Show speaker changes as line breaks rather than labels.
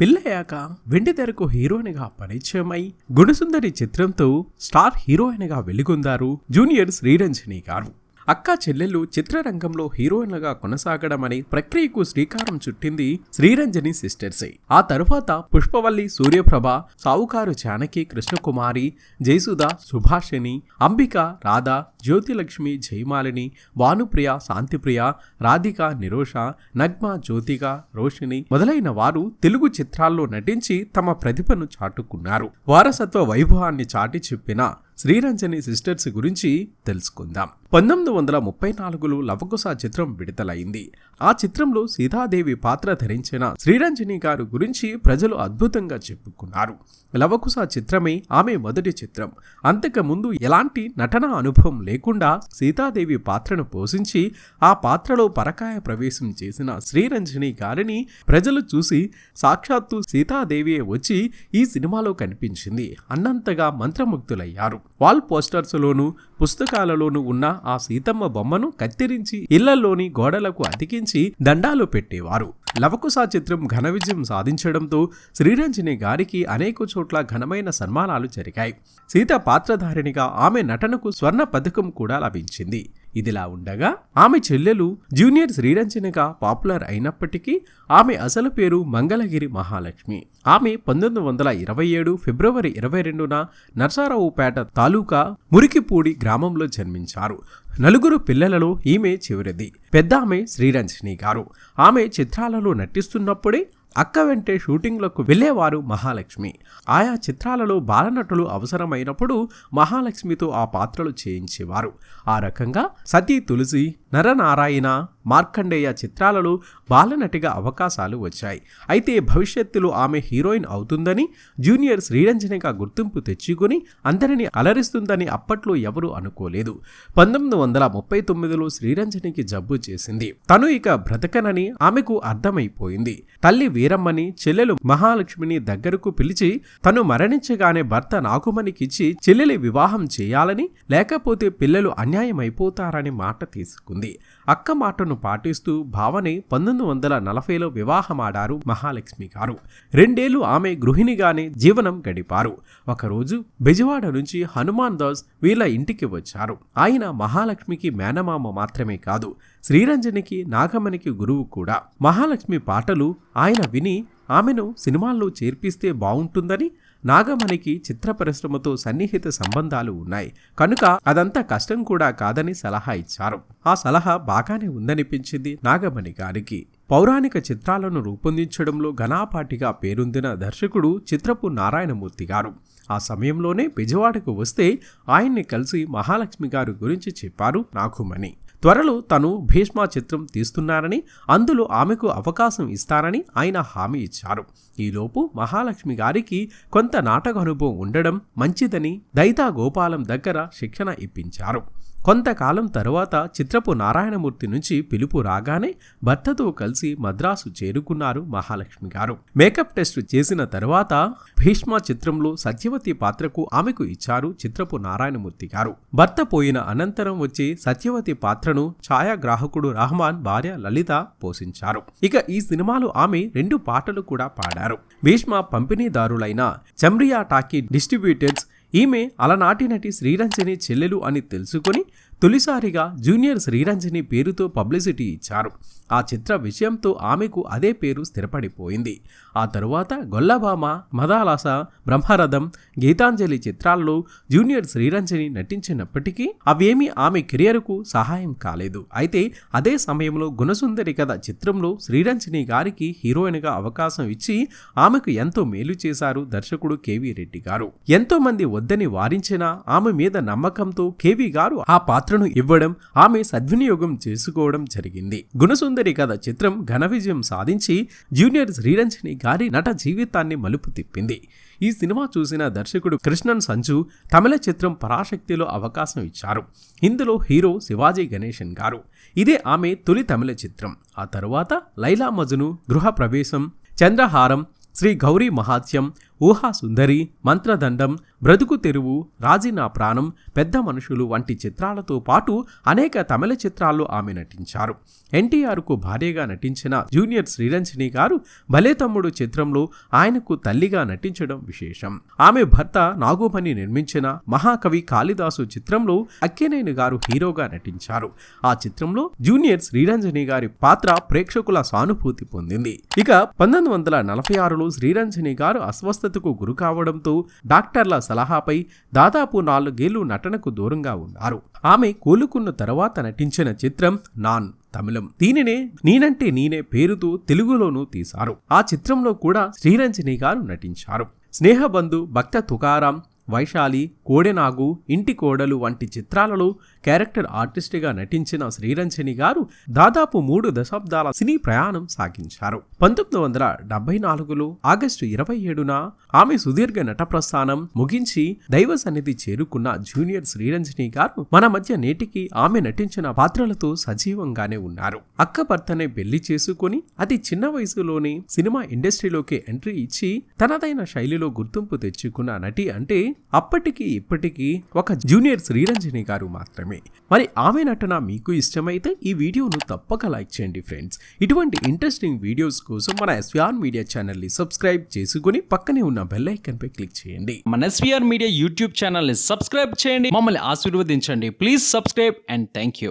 పెళ్ళయ్యాక వెండి తెరకు హీరోయిన్గా పరిచయమై గుణసుందరి చిత్రంతో స్టార్ హీరోయిన్గా వెలుగొందారు జూనియర్ శ్రీరంజని గారు. అక్క చెల్లెళ్ళు చిత్రరంగంలో హీరోయిన్లుగా కొనసాగడం అనే ప్రక్రియకు శ్రీకారం చుట్టింది శ్రీరంజని సిస్టర్సే. ఆ తరువాత పుష్పవల్లి సూర్యప్రభ సావుకారు జానకి కృష్ణకుమారి జయసుధ సుభాషిణి అంబిక రాధ జ్యోతిలక్ష్మి జయమాలిని భానుప్రియ శాంతిప్రియ రాధిక నిరోష నగ్మ జ్యోతిక రోషిణి మొదలైన వారు తెలుగు చిత్రాల్లో నటించి తమ ప్రతిభను చాటుకున్నారు. వారసత్వ వైభవాన్ని చాటి చెప్పిన శ్రీరంజని సిస్టర్స్ గురించి తెలుసుకుందాం. పంతొమ్మిది వందల ముప్పై నాలుగులో లవకుశ చిత్రం విడుదలైంది. ఆ చిత్రంలో సీతాదేవి పాత్ర ధరించిన శ్రీరంజని గారు గురించి ప్రజలు అద్భుతంగా చెప్పుకున్నారు. లవకుశ చిత్రమే ఆమె మొదటి చిత్రం. అంతకుముందు ఎలాంటి నటన అనుభవం లేకుండా సీతాదేవి పాత్రను పోషించి ఆ పాత్రలో పరకాయ ప్రవేశం చేసిన శ్రీరంజని గారిని ప్రజలు చూసి సాక్షాత్తు సీతాదేవి వచ్చి ఈ సినిమాలో కనిపించింది అన్నంతగా మంత్రముగ్ధులయ్యారు. వాల్ పోస్టర్స్లోనూ పుస్తకాలలోనూ ఉన్న ఆ సీతమ్మ బొమ్మను కత్తిరించి ఇళ్ళలోని గోడలకు అతికించి దండాలు పెట్టేవారు. లవకుశ చిత్రం ఘన విజయం సాధించడంతో శ్రీరంజని గారికి అనేక చోట్ల ఘనమైన సన్మానాలు జరిగాయి. సీత పాత్రధారిణిగా ఆమె నటనకు స్వర్ణ పథకం కూడా లభించింది. ఇదిలా ఉండగా ఆమె చెల్లెలు జూనియర్ శ్రీరంజనిగా పాపులర్ అయినప్పటికీ ఆమె అసలు పేరు మంగళగిరి మహాలక్ష్మి. ఆమె పంతొమ్మిది వందల ఇరవై ఏడు ఫిబ్రవరి ఇరవై రెండున నర్సారావుపేట తాలూకా మురికిపూడి గ్రామంలో జన్మించారు. నలుగురు పిల్లలలో ఈమె చివరిది. పెద్ద ఆమె శ్రీరంజని గారు. ఆమె చిత్రాలలో నటిస్తున్నప్పుడే అక్క వెంటే షూటింగ్లకు వెళ్ళేవారు మహాలక్ష్మి. ఆయా చిత్రాలలో బాలనటులు అవసరమైనప్పుడు మహాలక్ష్మితో ఆ పాత్రలు చేయించేవారు. ఆ రకంగా సతీ తులసి నరనారాయణ మార్కండేయ చిత్రాలలో బాలనటిగా అవకాశాలు వచ్చాయి. అయితే భవిష్యత్తులో ఆమె హీరోయిన్ అవుతుందని జూనియర్ శ్రీరంజనిగా గుర్తింపు తెచ్చుకుని అందరినీ అలరిస్తుందని అప్పట్లో ఎవరూ అనుకోలేదు. పంతొమ్మిది వందల ముప్పై తొమ్మిదిలో శ్రీరంజనికి జబ్బు చేసింది. తను ఇక బ్రతకనని ఆమెకు అర్థమైపోయింది. తల్లి వీరమ్మని చెల్లెలు మహాలక్ష్మిని దగ్గరకు పిలిచి తను మరణించగానే భర్త నాగుమణికిచ్చి చెల్లెలి వివాహం చేయాలని లేకపోతే పిల్లలు అన్యాయమైపోతారని మాట తీసుకుంది. అక్క మాటను పాటిస్తూ భావనే పంతొమ్మిది వందల నలభైలో వివాహమాడారు మహాలక్ష్మి గారు. రెండేళ్ళు ఆమె గృహిణిగానే జీవనం గడిపారు. ఒకరోజు బెజవాడ నుంచి హనుమాన్ దాస్ వీళ్ళ ఇంటికి వచ్చారు. ఆయన మహాలక్ష్మికి మేనమామ మాత్రమే కాదు శ్రీరంజనికి నాగమణికి గురువు కూడా. మహాలక్ష్మి పాటలు ఆయన విని ఆమెను సినిమాల్లో చేర్పిస్తే బాగుంటుందని నాగమణికి చిత్ర పరిశ్రమతో సన్నిహిత సంబంధాలు ఉన్నాయి. కనుక అదంతా కష్టం కూడా కాదని సలహా ఇచ్చారు. ఆ సలహా బాగానే ఉందనిపించింది నాగమణి గారికి. పౌరాణిక చిత్రాలను రూపొందించడంలో ఘనాపాటిగా పేరొందిన దర్శకుడు చిత్రపు నారాయణమూర్తి గారు. ఆ సమయంలోనే బెజవాడకు వస్తే ఆయన్ని కలిసి మహాలక్ష్మి గారు గురించి చెప్పారు నాగుమణి. త్వరలో తను భీష్మా చిత్రం తీస్తున్నారని అందులో ఆమెకు అవకాశం ఇస్తారని ఆయన హామీ ఇచ్చారు. ఈలోపు మహాలక్ష్మి గారికి కొంత నాటక అనుభవం ఉండడం మంచిదని దైతా గోపాలం దగ్గర శిక్షణ ఇప్పించారు. కొంతకాలం తరువాత చిత్రపు నారాయణమూర్తి నుంచి పిలుపు రాగానే భర్తతో కలిసి మద్రాసు చేరుకున్నారు మహాలక్ష్మి గారు. మేకప్ టెస్ట్ చేసిన తర్వాత భీష్మ చిత్రంలో సత్యవతి పాత్రకు ఆమెకు ఇచ్చారు చిత్రపు నారాయణమూర్తి గారు. భర్త పోయిన అనంతరం వచ్చి సత్యవతి పాత్ర పాత్రను ఛాయాగ్రాహకుడు రహమాన్ భార్య లలిత పోషించారు. ఇక ఈ సినిమాలో ఆమె రెండు పాటలు కూడా పాడారు. భీష్మ పంపిణీదారులైన చమ్రియా టాకీ డిస్ట్రిబ్యూటర్స్ ఈమె అలనాటి నటి శ్రీరంజని చెల్లెలు అని తెలుసుకొని తొలిసారిగా జూనియర్ శ్రీరంజని పేరుతో పబ్లిసిటీ ఇచ్చారు. ఆ చిత్ర విషయంతో ఆమెకు అదే పేరు స్థిరపడిపోయింది. ఆ తరువాత గొల్లభామ మదాలాస బ్రహ్మరథం గీతాంజలి చిత్రాల్లో జూనియర్ శ్రీరంజని నటించినప్పటికీ అవేమీ ఆమె కెరియర్కు సహాయం కాలేదు. అయితే అదే సమయంలో గుణసుందరి కథ చిత్రంలో శ్రీరంజని గారికి హీరోయిన్గా అవకాశం ఇచ్చి ఆమెకు ఎంతో మేలు చేశారు దర్శకుడు కేవీ రెడ్డి గారు. ఎంతో మంది వద్దని వారించినా ఆమె మీద నమ్మకంతో కేవీ గారు ఆ పాత్ర పాత్రను ఇవ్వడం ఆమె సద్వినియోగం చేసుకోవడం జరిగింది. గుణసుందరి కథ చిత్రం ఘన విజయం సాధించి జూనియర్ శ్రీరంజని గారి నట జీవితాన్ని మలుపు తిప్పింది. ఈ సినిమా చూసిన దర్శకుడు కృష్ణన్ సంజు తమిళ చిత్రం పరాశక్తిలో అవకాశం ఇచ్చారు. ఇందులో హీరో శివాజీ గణేశన్ గారు. ఇదే ఆమె తొలి తమిళ చిత్రం. ఆ తరువాత లైలా మజును గృహ ప్రవేశం చంద్రహారం శ్రీ గౌరీ మహాత్యం ఊహా సుందరి మంత్రదండం బ్రతుకు తెరువు రాజీ నా ప్రాణం పెద్ద మనుషులు వంటి చిత్రాలతో పాటు అనేక తమిళ చిత్రాల్లో ఆమె నటించారు. ఎన్టీఆర్కు భార్యగా నటించిన జూనియర్ శ్రీరంజని గారు భలే తమ్ముడు చిత్రంలో ఆయనకు తల్లిగా నటించడం విశేషం. ఆమె భర్త నాగోమణి నిర్మించిన మహాకవి కాళిదాసు చిత్రంలో అక్కినేని గారు హీరోగా నటించారు. ఆ చిత్రంలో జూనియర్ శ్రీరంజని గారి పాత్ర ప్రేక్షకుల సానుభూతి పొందింది. ఇక పంతొమ్మిది వందల నలభై ఆరులో శ్రీరంజని గారు అస్వస్థత అస్వస్థతకు గురి కావడంతో డాక్టర్ల సలహాపై దాదాపు నాలుగేళ్ళు నటనకు దూరంగా ఉన్నారు. ఆమె కోలుకున్న తర్వాత నటించిన చిత్రం నాన్ తమిళం. దీనినే నేనంటే నేనే పేరుతో తెలుగులోనూ తీశారు. ఆ చిత్రంలో కూడా శ్రీరంజని గారు నటించారు. స్నేహబంధు భక్త తుకారాం వైశాలి కోడెనాగు ఇంటి కోడలు వంటి చిత్రాలలో క్యారెక్టర్ ఆర్టిస్ట్గా నటించిన శ్రీరంజని గారు దాదాపు మూడు దశాబ్దాల సినీ ప్రయాణం సాగించారు. పంతొమ్మిది వందల డెబ్బై నాలుగులో ఆగస్టు ఇరవై ఏడున ఆమె సుదీర్ఘ నట ప్రస్థానం ముగించి దైవ సన్నిధి చేరుకున్న జూనియర్ శ్రీరంజని గారు మన మధ్య నేటికి ఆమె నటించిన పాత్రలతో సజీవంగానే ఉన్నారు. అక్క భర్తనే పెళ్ళి చేసుకుని అతి చిన్న వయసులోనే సినిమా ఇండస్ట్రీలోకి ఎంట్రీ ఇచ్చి తనదైన శైలిలో గుర్తింపు తెచ్చుకున్న నటి అంటే అప్పటికి ఇప్పటికీ ఒక జూనియర్ శ్రీరంజని గారు మాత్రమే. మరి ఆమె నటన మీకు ఇష్టమైతే ఈ వీడియోను తప్పక లైక్ చేయండి ఫ్రెండ్స్. ఇటువంటి ఇంట్రెస్టింగ్ వీడియోస్ కోసం మన ఎస్విఆర్ మీడియా ఛానల్ని సబ్స్క్రైబ్ చేసుకుని పక్కనే ఉన్న బెల్ ఐకన్పై క్లిక్ చేయండి.
మన ఎస్విఆర్ మీడియా యూట్యూబ్ ఛానల్ని సబ్స్క్రైబ్ చేయండి. మమ్మల్ని ఆశీర్వదించండి. Please subscribe and thank you